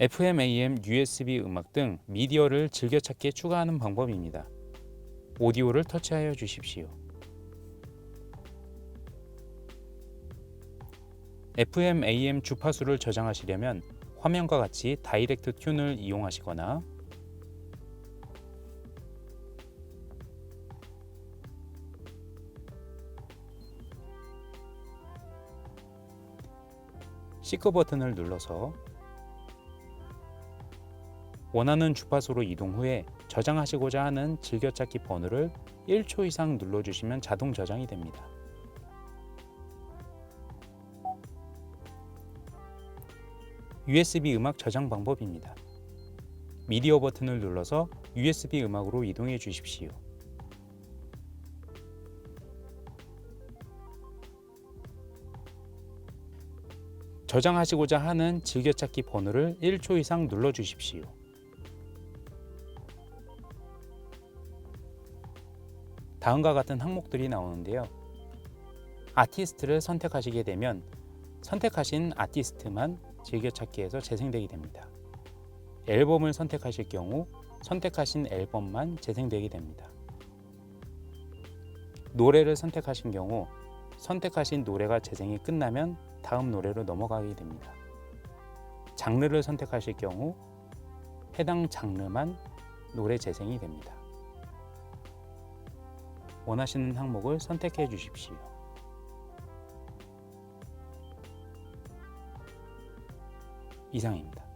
FM, AM, USB 음악 등 미디어를 즐겨 찾기에 추가하는 방법입니다. 오디오를 터치하여 주십시오. FM, AM 주파수를 저장하시려면 화면과 같이 다이렉트 튠을 이용하시거나 시크 버튼을 눌러서 원하는 주파수로 이동 후에 저장하시고자 하는 즐겨찾기 번호를 1초 이상 눌러주시면 자동 저장이 됩니다. USB 음악 저장 방법입니다. 미디어 버튼을 눌러서 USB 음악으로 이동해 주십시오. 저장하시고자 하는 즐겨찾기 번호를 1초 이상 눌러 주십시오. 다음과 같은 항목들이 나오는데요. 아티스트를 선택하시게 되면 선택하신 아티스트만 즐겨찾기에서 재생되게 됩니다. 앨범을 선택하실 경우 선택하신 앨범만 재생되게 됩니다. 노래를 선택하신 경우 선택하신 노래가 재생이 끝나면 다음 노래로 넘어가게 됩니다. 장르를 선택하실 경우 해당 장르만 노래 재생이 됩니다. 원하시는 항목을 선택해 주십시오. 이상입니다.